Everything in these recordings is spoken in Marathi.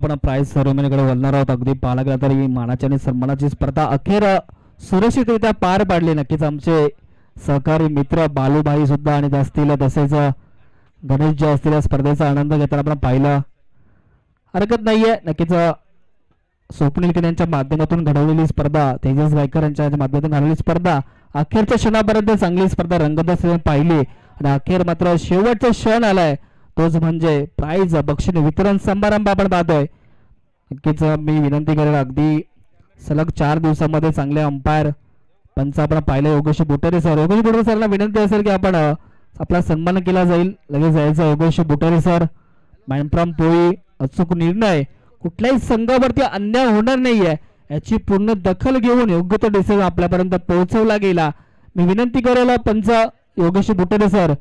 आपण प्राईज सेरेमनीकडे वळणार आहोत. अगदी पाहायला गेला तरी मानाची आणि सन्मानाची स्पर्धा अखेर सुरक्षितरित्या पार पाडली. नक्कीच आमचे सहकारी मित्र बालूभाई सुद्धा आणि असतील तसेच गणेश जे असतील या स्पर्धेचा आनंद घेताना आपण पाहिलं. हरकत नाहीये. नक्कीच स्वप्नील किन यांच्या माध्यमातून घडवलेली स्पर्धा तेजस गायकर यांच्या माध्यमातून घडवलेली स्पर्धा अखेरच्या क्षणापर्यंत चांगली स्पर्धा रंगत असल्याने पाहिली. आणि अखेर मात्र शेवटचा क्षण आलाय. तोच म्हणजे प्राईज बक्षीस वितरण समारंभ आपण पाहतोय. नक्कीच मी विनंती करेल अगदी सलग चार दिवसामध्ये चांगले अंपायर पंच आपण पाहिलं योगेश बुटारे सर योगेश बुटारे सरला विनंती असेल की आपण आपला सन्मान केला जाईल. लगेच जायचं योगेश बुटारे सर मॅनफ्रॉम पोळी अचूक निर्णय. कुठल्याही संघावरती अन्याय होणार नाहीये. याची पूर्ण दखल घेऊन योग्य तो डिसिजन आपल्यापर्यंत पोहोचवला गेला. मी विनंती करेल पंच योगेश बुटारे सर ज-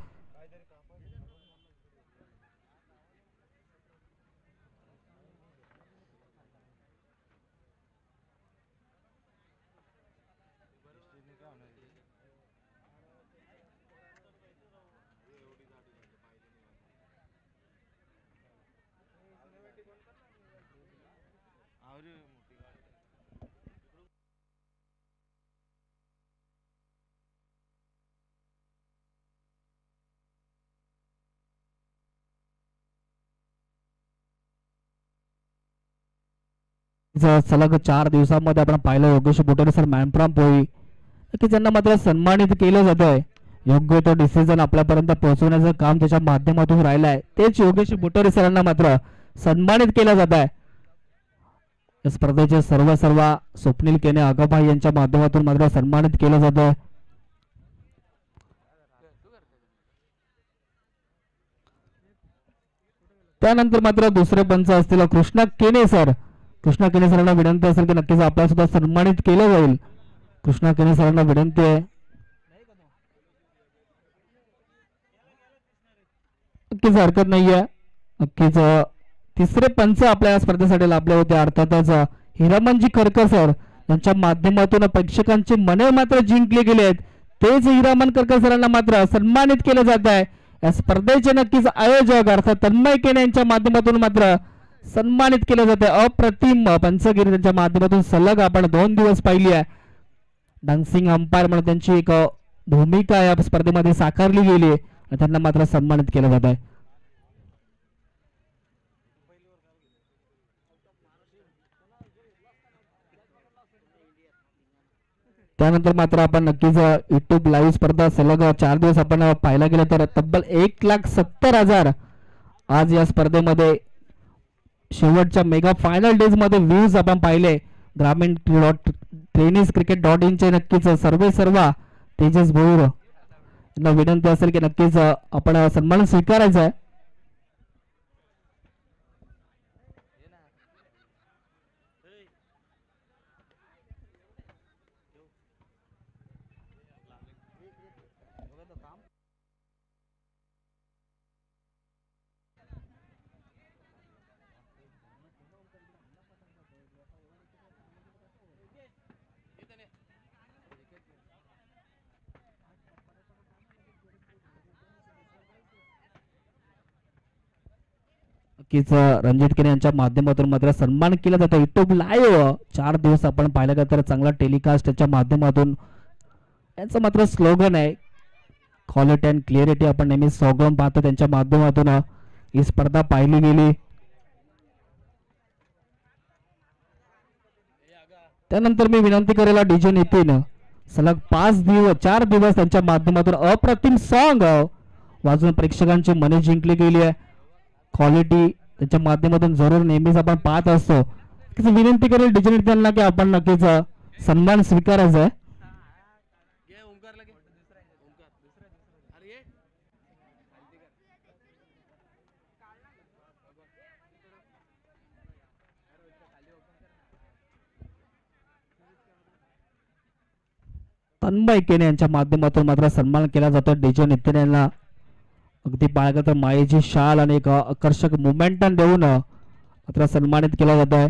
सलग चार दिवसांमध्ये आपण पाहिलं योगेश बुटारे सर मॅनफ्रॉम पोळी की त्यांना मात्र सन्मानित केलं जात आहे योग्य तो डिसिजन आपल्यापर्यंत पोहोचवण्याचं काम त्याच्या माध्यमातून राहिलं आहे तेच योगेश बुटोरे सरांना मात्र सन्मानित केलं जात आहे या स्पर्धेचे सर्व सर्व स्वप्नील केने आगाभाई यांच्या माध्यमातून मात्र सन्मानित केलं जात आहे त्यानंतर मात्र दुसरे पंच असतील कृष्णा केने सर. कृष्णा केने सरांना विनंती असेल की नक्कीच आपल्याला सुद्धा सन्मानित केलं जाईल. कृष्णा केने सरांना विनंती आहे. नक्कीच हरकत नाहीये. नक्कीच तिसरे पंच आपल्या या स्पर्धेसाठी लाभले होते. अर्थातच हिरामनजी करकर सर यांच्या माध्यमातून प्रेक्षकांची मने मात्र जिंकले गेले आहेत. तेच हिरामन करकर सरांना मात्र सन्मानित केलं जात आहे. या स्पर्धेचे नक्कीच आयोजक अर्थात तन्मय केने यांच्या माध्यमातून मात्र सन्मानित केलं जाते अप्रतिम पंचगिरी त्यांच्या माध्यमातून सलग आपण दोन दिवस पाहिली आहे. डान्सिंग अंपायर म्हणून त्यांची एक भूमिका या स्पर्धेमध्ये साकारली गेली आहे आणि त्यांना मात्र सन्मानित केलं जात आहे त्यानंतर मात्र आपण नक्कीच युट्यूब लाईव्ह स्पर्धा सलग चार दिवस आपण पाहायला गेलं तर तब्बल एक लाख सत्तर हजार आज या स्पर्धेमध्ये शेवटच्या मेगा फायनल डेजमध्ये व्ह्यूज आपण पाहिले. ग्रामीण डॉट टेनिस क्रिकेट डॉट इनचे नक्कीच सर्वे सर्व तेजस भोर यांना विनंती असेल की नक्कीच आपण सन्मान स्वीकारायचा आहे. नक्कीच रणजित केने यांच्या माध्यमातून मात्र सन्मान केला जातो. युट्यूब लाईव्ह चार दिवस आपण पाहिलं का तर चांगला टेलिकास्ट त्याच्या माध्यमातून. यांचं मात्र स्लोगन आहे. क्वालिटी अँड क्लिअरिटी आपण नेहमी सोगम पाहतो. त्यांच्या माध्यमातून ही स्पर्धा पाहिली गेली. त्यानंतर मी विनंती करेल डीजे नितीन. सलग पाच दिवस चार दिवस त्यांच्या माध्यमातून अप्रतिम सॉन्ग वाजून प्रेक्षकांची मने जिंकली गेली आहे. क्वालिटी त्याच्या माध्यमातून जरूर नेहमीच आपण पाहत असतो. विनंती करेल डीजे नितीनला की आपण नक्कीच सन्मान स्वीकारायचा आहे तन्मय केने यांच्या माध्यमातून मात्र सन्मान केला जातो डीजे नितीन यांना अगदी पाहायला तर मायेची शाल आणि एक आकर्षक मुमेंटम देऊन अ, सन्मानित केला जात आहे.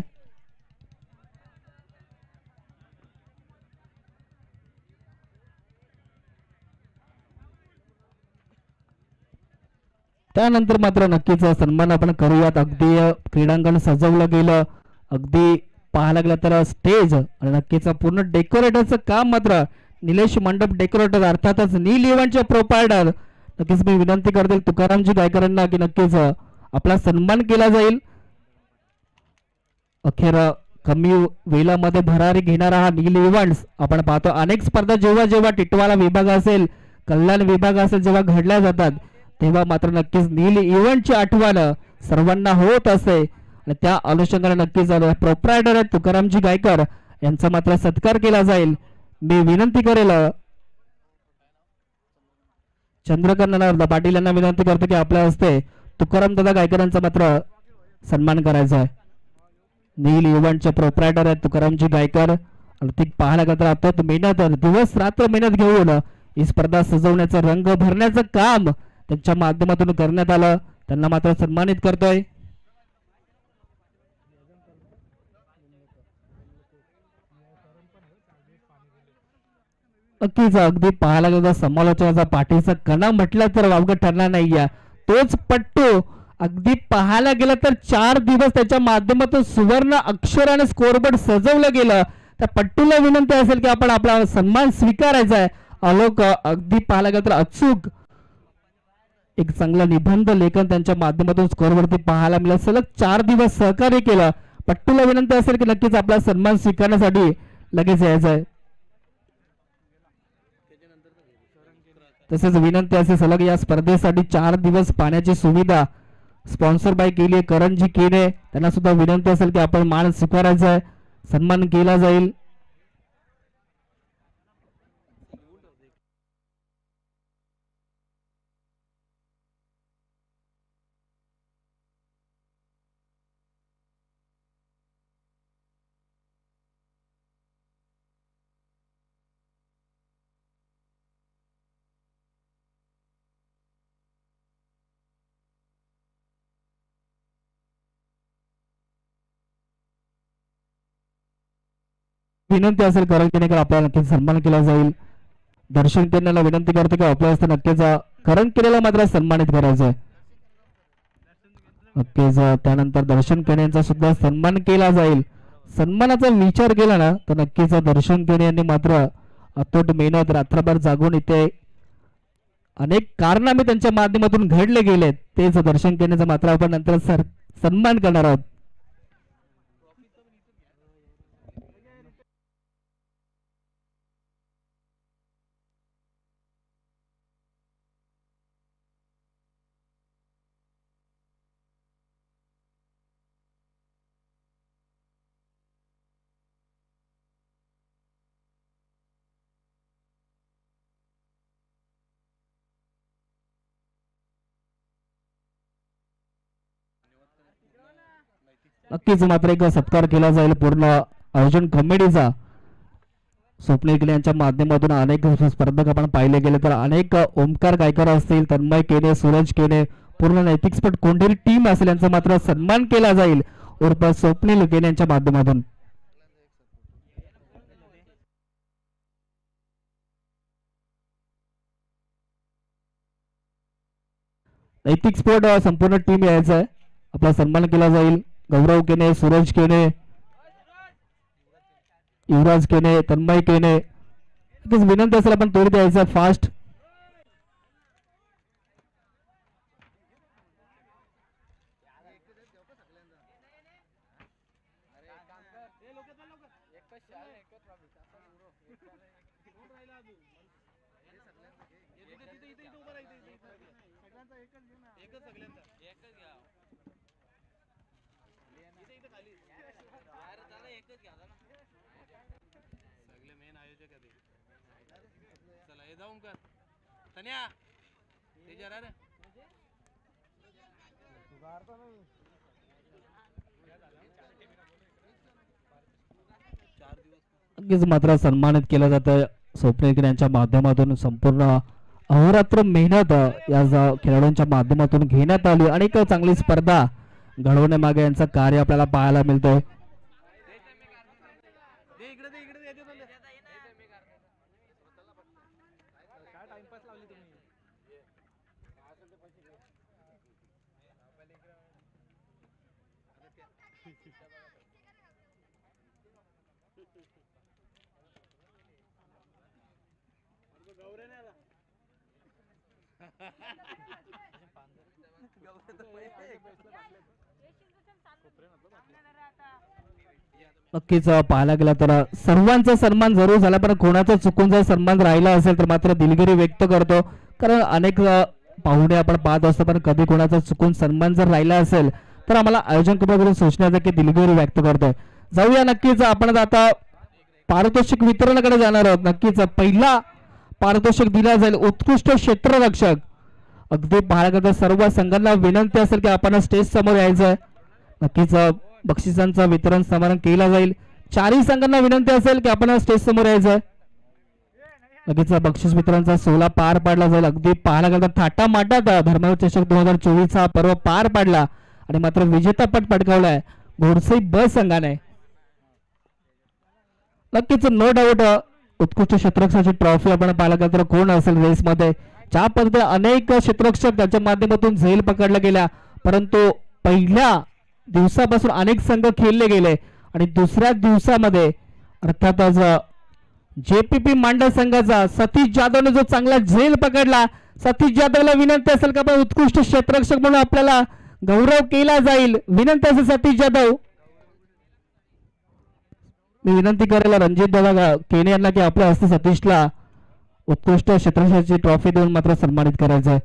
त्यानंतर मात्र नक्कीच सन्मान आपण करूयात. अगदी क्रीडांगण सजवलं गेलं. अगदी पाहायला गेलं तर स्टेज आणि नक्कीच पूर्ण डेकोरेटरचं काम मात्र. निलेश मंडप डेकोरेटर अर्थातच नील इव्हेंटचे प्रोपायडर नक्कीच मी विनंती करते तुकारामजी गायकरांना की नक्कीच आपला सन्मान केला जाईल. अखेर कमी वेळामध्ये भरारी घेणारा हा नील इव्हेंट्स आपण पाहतो अनेक स्पर्धा जेव्हा जेव्हा टिटवाला विभाग असेल कल्याण विभाग असेल जेव्हा घडल्या जातात तेव्हा मात्र नक्कीच नील इव्हेंटची आठवण सर्वांना होत असते. आणि त्या अनुषंगाने नक्कीच प्रोप्रायडर आहेत तुकारामजी गायकर यांचा मात्र सत्कार केला जाईल. मी विनंती करेल चंद्रकांना चंद्रकांत पाटील यांना विनंती करतो की आपल्या हस्ते तुकाराम दादा गायकरांचा मात्र सन्मान करायचा आहे. नील इव्हेंटचे प्रोप्रायटर आहेत तुकारामजी गायकर आणि ती पाहायला गेलं तर मेहनत दिवस रात्र मेहनत घेऊन ही स्पर्धा सजवण्याचं रंग भरण्याचं काम त्यांच्या माध्यमातून करण्यात आलं. त्यांना मात्र सन्मानित करतोय. नक्कीच अगदी पाहायला गेलं तर समालोचनाचा पाठीचा कणा म्हटलं तर वावगं ठरणार नाहीये. तोच पट्टू अगदी पाहायला गेलं तर चार दिवस त्याच्या माध्यमातून सुवर्ण अक्षराने स्कोरबोर्ड सजवलं गेलं. त्या पट्टूला विनंती असेल की आपण आपला सन्मान स्वीकारायचा आहे. अलोक अगदी पाहायला गेलं तर अचूक. एक चांगलं निबंध लेखन त्यांच्या माध्यमातून स्कोरवरती पाहायला मिळालं. सलग चार दिवस सहकार्य केलं. पट्टूला विनंती असेल की नक्कीच आपला सन्मान स्वीकारण्यासाठी लगेच यायचं आहे तसेच विनंती असे सलग या स्पर्धेसाठी चार दिवस पाण्याची सुविधा स्पॉन्सर बाय केली आहे करणजी केने. त्यांना सुद्धा विनंती असेल की आपण मान स्वीकारायचा आहे. सन्मान केला जाईल. विनंती असेल करण केनेकर आपल्याला नक्कीच सन्मान केला जाईल. दर्शन केनेला विनंती करतो की आपल्या हस्ते नक्कीच करण केनेला मात्र सन्मानित करायचं आहे. नक्कीच त्यानंतर दर्शन केनेचा सुद्धा सन्मान केला जाईल. सन्मानाचा विचार केला ना तर नक्कीच दर्शन केने यांनी मात्र अतोट मेहनत रात्रभर जागून इथे अनेक कारनामे त्यांच्या माध्यमातून घडले गेले तेच दर्शन केनेचा मात्र आपण नंतर सर सन्मान करणार आहोत. नक्कीच मात्र एक सत्कार केला जाईल पूर्ण अर्जुन कमिटीचा स्वप्नील केले यांच्या माध्यमातून अनेक स्पर्धक आपण पाहिले गेले तर अनेक ओमकार गायकर असतील तन्मय केने सूरज केने पूर्ण नैतिक स्पट कोणतरी टीम असेल यांचा मात्र सन्मान केला जाईल उर्फ स्वप्नील केने यांच्या माध्यमातून. नैतिक स्पोर्ट संपूर्ण टीम यायचा आहे आपला सन्मान केला जाईल. गौरव केने सूरज केने युवराज केने तन्मय केने. नक्कीच विनंती असेल आपण तोडी द्यायचा फास्ट सगळे मेन आयोजक आहे ते चला हे जाऊन कर. तन्या ते जरा रे. नक्कीच मात्र सन्मानित केलं जातं स्वप्नेकर यांच्या माध्यमातून संपूर्ण अहोरात्र मेहनत या खेळाडूंच्या माध्यमातून घेण्यात आली. अनेक चांगली स्पर्धा घडवण्यामागे यांचं कार्य आपल्याला पाहायला मिळतंय. नक्कीच पाहायला गेला तर सर्वांचा सन्मान जरूर झाला पण कोणाचा चुकून जर सन्मान राहिला असेल तर मात्र दिलगिरी व्यक्त करतो. कारण अनेक पाहुणे आपण पाहत असतो पण कधी कोणाचा चुकून सन्मान जर राहिला असेल तर आम्हाला आयोजन कमिटीकडून सूचना की दिलगिरी व्यक्त करतोय. जाऊया नक्कीच आपण आता पारितोषिक वितरणाकडे जाणार आहोत. नक्कीच पहिला पारितोषिक दिला जाईल. उत्कृष्ट क्षेत्ररक्षक. अगदी पाहायला गेलं तर सर्व संघांना विनंती असेल की आपण स्टेज समोर यायचं. आहे नक्कीच बक्षिसांचा बक्षिसांचं वितरण समारंभ केला जाईल. चारही संघांना विनंती असेल की आपण स्टेज समोर यायचं. आहे नक्कीच बक्षीस मित्रांचा सोहळा पार पाडला जाईल. अगदी पाहायला गेलं तर थाटा माटात धर्मवीर चषक दोन हजार चोवीस हा पर्व पार पाडला आणि मात्र विजेतापद पटकावलाय. घोडसई ब संघाने. नक्कीच नो डाऊट उत्कृष्ट क्षेत्रक्षाची ट्रॉफी आपण पाहायला गेलं तर कोण असेल रेसमध्ये? ज्या पद्धतीने अनेक क्षेत्रक्षक त्याच्या माध्यमातून झैल पकडल्या गेल्या परंतु पहिल्या दिवसापासून अनेक संघ खेळले गेले आणि दुसऱ्या दिवसामध्ये अर्थातच जेपीपी मांडा संघाचा सतीश जाधवने जो चांगला झेल पकडला सतीश जाधवला विनंती असेल का पण उत्कृष्ट क्षेत्रक्षक म्हणून आपल्याला गौरव केला जाईल. विनंती असेल सतीश जाधव. मी विनंती करेल रणजित दादा केने यांना की आपल्या हस्ते सतीशला उत्कृष्ट क्षेत्रशाची ट्रॉफी देऊन मात्र सन्मानित करायचं आहे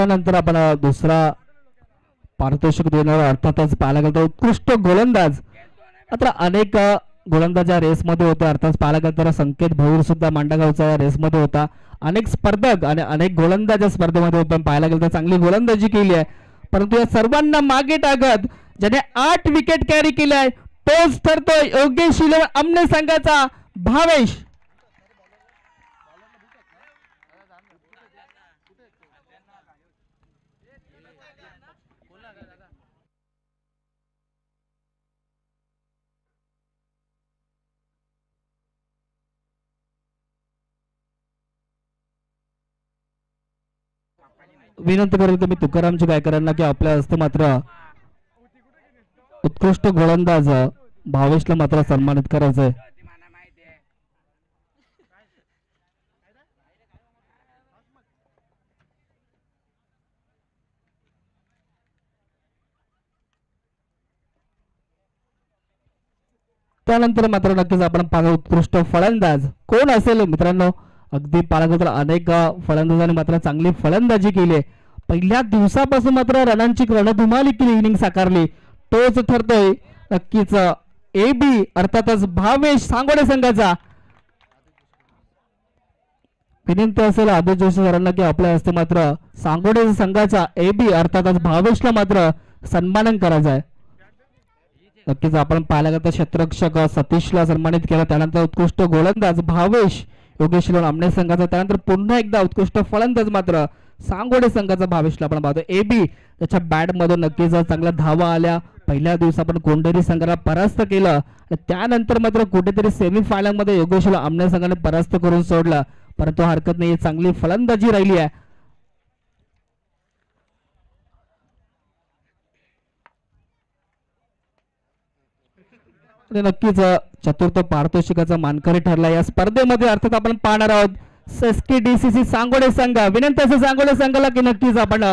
त्यानंतर आपण दुसरा पारितोषिक देणारा अर्थातच पाहायला गेलं तर उत्कृष्ट गोलंदाज. मात्र अनेक अ, गोलंदाज या रेसमध्ये होते. अर्थात पाहायला गेलं तर संकेत भोईर सुद्धा मांडागावचा या रेसमध्ये होता. अनेक स्पर्धक आणि अनेक गोलंदाज या स्पर्धेमध्ये होते. पण पाहायला गेलं तर चांगली गोलंदाजी केली आहे. परंतु या सर्वांना मागे टाकत ज्याने आठ विकेट कॅरी केल्या आहे तोच ठरतोय योगेश इलेवन अमने संघाचा भावेश. विनंती करेल की मी तुकारामजी गायकरांना की आपल्या हस्ते मात्र उत्कृष्ट गोलंदाज भावेशला मात्र सन्मानित करायचंय. त्यानंतर मात्र नक्कीच आपण पाहतो उत्कृष्ट फलंदाज कोण असेल मित्रांनो? अगदी पाहिलं तर अनेक फलंदाजांनी मात्र चांगली फलंदाजी केली आहे. पहिल्या दिवसापासून मात्र रनांची रणधुमाली केली इनिंग साकारली. तोच ठरतोय. नक्कीच ए बी अर्थातच भावेश सांगोडे संघाचा. विनंती असेल आदित्य जोशी सरांना की आपल्या हस्ते मात्र सांगोडे संघाचा ए बी अर्थातच भावेशला मात्र सन्मानन करायचा आहे. नक्कीच आपण पाहायला गेलं तर क्षेत्ररक्षक सतीशला सन्मानित केला. त्यानंतर उत्कृष्ट गोलंदाज भावेश योगेश आमने संघाचा. त्यानंतर पुन्हा एकदा उत्कृष्ट फलंदाज मात्र सांगोडे संघाचा भावेशला आपण पाहतो. ए बी त्याच्या बॅटमधून नक्कीच चांगल्या धावा आल्या. पहिल्या दिवस आपण कोंढेरी संघाला परास्त केलं. आणि त्यानंतर मात्र कुठेतरी सेमीफायनलमध्ये फायनल योगेश आमने संघाने परास्त करून सोडलं. परंतु हरकत नाही चांगली फलंदाजी राहिली आहे. आणि नक्कीच चतुर्थ पारितोषिकाचा मानकरी ठरला या स्पर्धेमध्ये. अर्थात आपण पाहणार आहोत S K D C C Sangode संघ. विनंती असेल सांगोडे संघाला की नक्कीच आपण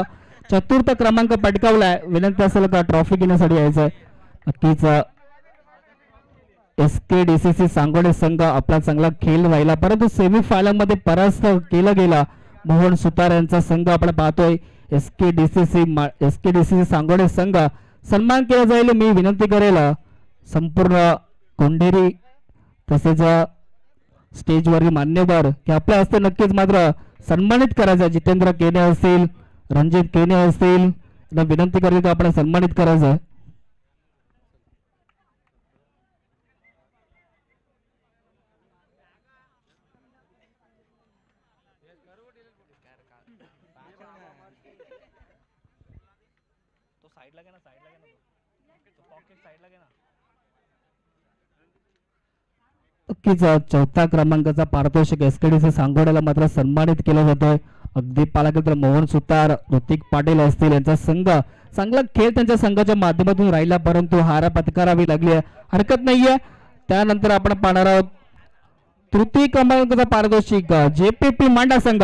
चतुर्थ क्रमांक पटकावलाय. विनंती असेल का ट्रॉफी घेण्यासाठी यायचंय? नक्कीच S K D C C Sangode संघ आपला चांगला खेळ राहिला. परंतु सेमी फायनलमध्ये परास्त केला गेला. मोहन सुतार यांचा संघ आपण पाहतोय. S K D C C S K D C C Sangode संघ सन्मान केला जाईल. मी विनंती करेल संपूर्ण कोंढेरी तसेच स्टेजवरील मान्यवर की आपल्या हस्ते नक्कीच मात्र सन्मानित करायचं. जितेंद्र केने असतील रणजित केने असतील विनंती करेल की आपण सन्मानित करायचं आहे तो साईडला घे ना साईडला घे ना तो पॉकेट साईडला घे ना नक्कीच चौथ्या क्रमांकाचा पारितोषिक एसकेडीसी सांगोड्याला मात्र सन्मानित केलं जातोय. अगदी पालक तर मोहन सुतार ऋतिक पाटील असतील यांचा संघ चांगला खेळ त्यांच्या संघाच्या माध्यमातून राहिला परंतु हारा पत्करावी लागली आहे. हरकत नाहीये. त्यानंतर आपण पाहणार आहोत तृतीय क्रमांकाचा पारितोषिक जेपीपी मांडा संघ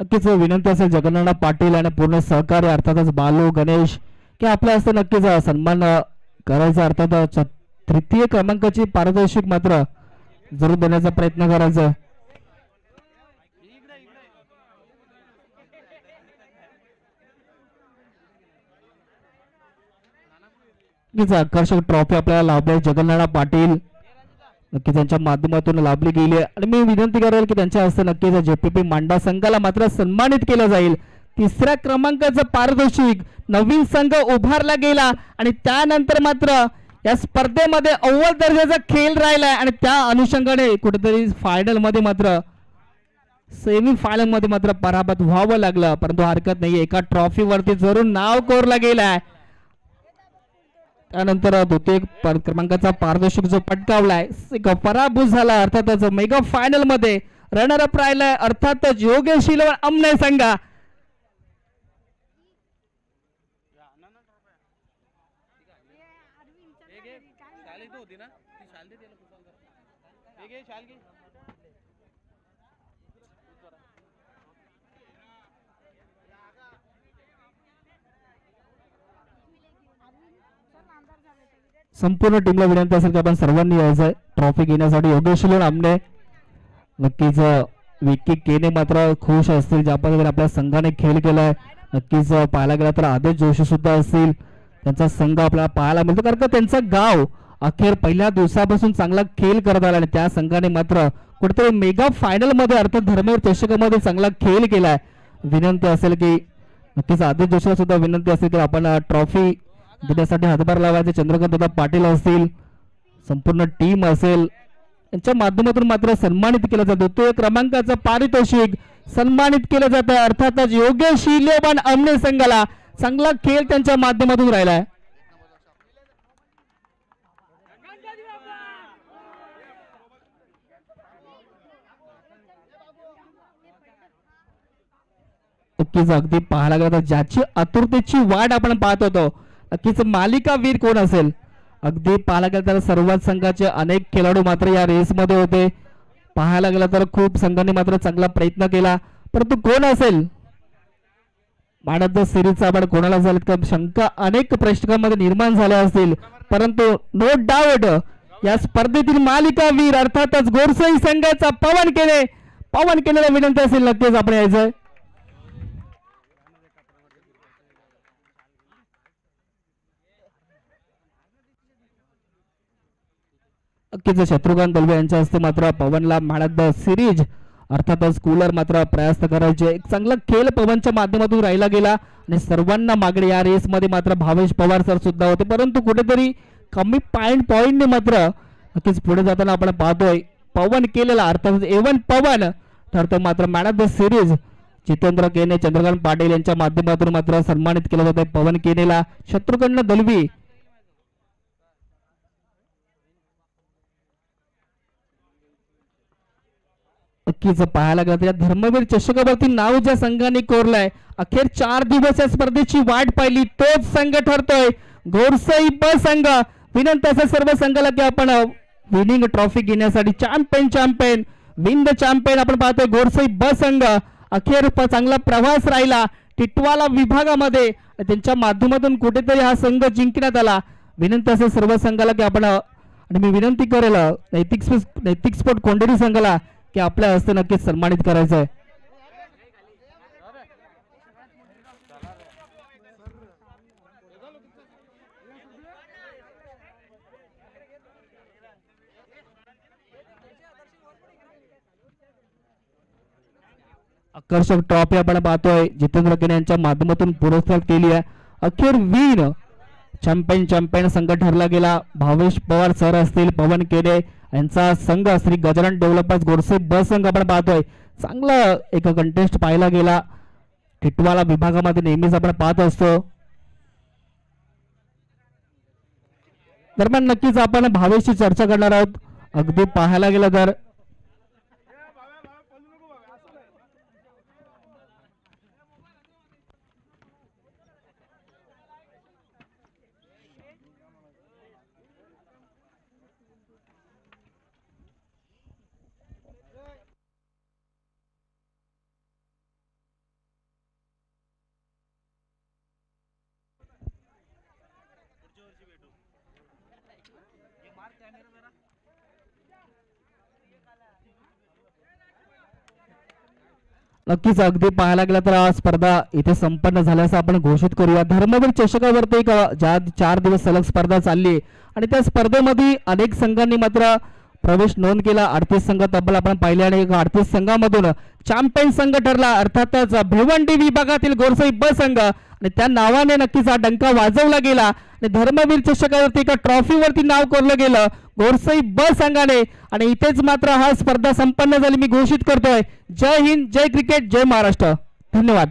नक्कीच विनंती असेल जगन्नाथ पाटील आणि पूर्ण सहकार्य अर्थातच बालू गणेश की आपल्या हस्ते नक्कीच सन्मान करायचा अर्थात तृतीय क्रमांकाची पारितोषिक मात्र जरूर देण्याचा प्रयत्न करायचा आकर्षक ट्रॉफी आपल्याला लाभली आहे. जगन्नाथ पाटील नक्की त्यांच्या माध्यमातून लाभली गेली आहे. आणि मी विनंती करेल की त्यांच्या हस्ते नक्कीच जेपीपी मांडा संघाला मात्र सन्मानित केलं जाईल. तिसऱ्या क्रमांकाचं पारितोषिक नवीन संघ उभारला गेला आणि त्यानंतर मात्र या स्पर्धेमध्ये अव्वल दर्जाचा खेळ राहिलाय आणि त्या अनुषंगाने कुठेतरी फायनलमध्ये मात्र सेमी फायनलमध्ये मात्र पराभूत व्हावं लागलं. परंतु हरकत नाही एका ट्रॉफीवरती जरूर नाव कोरला गेलाय. त्यानंतर द्वितीय पर- क्रमांकाचा पारदर्शक जो पटकावलाय पराभूत झाला अर्थातच मेगा फायनलमध्ये रनर अप राहिलाय अर्थातच योगेश अमने संघा. शाल इथं होती ना ती शाल दे त्याला पुसायला जरा. हे घे शाल घे संपूर्ण टीमला विनंती असेल की आपण सर्वांनी यायचं आहे ट्रॉफी घेण्यासाठी योगेश आमने. नक्कीच विकी केने मात्र खुश असतील. ज्या पद्धतीने आपल्या संघाने खेळ केलाय. नक्कीच पाहायला गेला तर आदेश जोशी सुद्धा असतील. त्यांचा संघ आपल्याला पाहायला मिळतो. कारण का त्यांचं गाव अखेर पहिल्या दिवसापासून चांगला खेळ करत आला आणि त्या संघाने मात्र कुठेतरी मेगा फायनलमध्ये अर्थात धर्मेर चषकामध्ये चांगला खेळ केलाय. विनंती असेल की नक्कीच आदेश जोशीला सुद्धा विनंती असेल की आपण ट्रॉफी देण्यासाठी हातभार लावायचे चंद्रकांत दादा पाटील असतील संपूर्ण टीम असेल. यांच्या माध्यमातून मात्र सन्मानित केला जातो. तो क्रमांकाचं पारितोषिक सन्मानित केलं जातं. अर्थातच योग्य शिलेबान अमने संघाला चांगला खेळ त्यांच्या माध्यमातून राहिलाय. नक्कीच अगदी पाहायला गेलं तर ज्याची आतुरतेची वाट आपण पाहत होतो नक्कीच मालिका वीर कोण असेल? अगदी पाहायला गेलं तर सर्वात संघाचे अनेक खेळाडू मात्र या रेसमध्ये होते. पाहायला गेलं तर खूप संघाने मात्र चांगला प्रयत्न केला. परंतु कोण असेल? मानद सिरीजचा आपण कोणाला झालं का शंका अनेक प्रेक्षकांमध्ये निर्माण झाल्या असतील. परंतु नो डाऊट या स्पर्धेतील मालिका वीर अर्थातच गोरसई संघाचा पवन केले पवन केलेला विनंती असेल नक्कीच आपण यायचं नक्कीच शत्रुघ्न दलवे यांच्या हस्ते मात्र पवनला मॅन द सिरीज अर्थातच कूलर मात्र प्रयास करायचे. एक चांगला खेळ पवनच्या माध्यमातून राहिला गेला आणि सर्वांना मागणी या रेसमध्ये मात्र भावेश पवार सर सुद्धा होते. परंतु कुठेतरी कमी पॉईंट पॉईंटने मात्र नक्कीच पुढे जाताना आपण पाहतोय पवन केलेला अर्थात एवन पवन ठरतो मात्र man of the series Jitendra केने चंद्रकांत पाटील यांच्या माध्यमातून मात्र सन्मानित केलं जातं पवन केनेला शत्रुघ्न दलवी नक्कीच पाहायला गेलं तर या धर्मवीर चषकावरती नाव ज्या संघाने कोरलाय अखेर चार दिवस या स्पर्धेची वाट पाहिली तोच संघ ठरतोय. गोरसाई ब संघ. विनंती असेल सर्व संघाला की आपण विनिंग ट्रॉफी घेण्यासाठी champion champion win the champion आपण पाहतोय गोरसाई ब संघ. अखेर चांगला प्रवास राहिला टिटवाला विभागामध्ये. त्यांच्या माध्यमातून कुठेतरी हा संघ जिंकण्यात आला. विनंती असेल सर्व संघाला की आपण आणि मी विनंती करेल नैतिक नैतिक स्पोर्ट कोंडेरी संघाला की आपल्या हस्ते नक्कीच सन्मानित करायचं आहे आकर्षक ट्रॉफी आपण पाहतोय. जितेंद्र केने यांच्या माध्यमातून पुरस्कार केली आहे. अखेर वीर चॅम्पियन चॅम्पियन संघ ठरला गेला. भावेश पवार सर असतील पवन केडे यांचा संघ श्री गजानन डेव्हलपर्स गोडसे ब संघ आपण पाहतोय. चांगला एक कंटेस्ट पाहायला गेला. टिटवाला विभागामध्ये नेहमीच आपण पाहत असतो. दरम्यान नक्कीच आपण भावेशी चर्चा करणार आहोत. अगदी पाहायला गेलं तर नक्कीच अगदी पाहायला गेलं तर आज स्पर्धा इथे संपन्न झाल्याचं आपण घोषित करूया. धर्मवीर चषकावरती ज्या चार दिवस सलग स्पर्धा चालली. आणि त्या स्पर्धेमध्ये अनेक संघांनी मात्र प्रवेश नोंद केला. अडतीस संघ तब्बल आपण पाहिले आणि अडतीस संघामधून चॅम्पियन संघ ठरला. अर्थातच भिवंडी विभागातील गोरसई ब संघ आणि त्या नावाने नक्कीच हा डंका वाजवला गेला. आणि धर्मवीर चषकावरती एका ट्रॉफीवरती नाव कोरलं गेलं. गोरसई ब संघाने. आणि इथेच मात्र हा स्पर्धा संपन्न झाली मी घोषित करतोय. जय हिंद जय क्रिकेट जय महाराष्ट्र. धन्यवाद.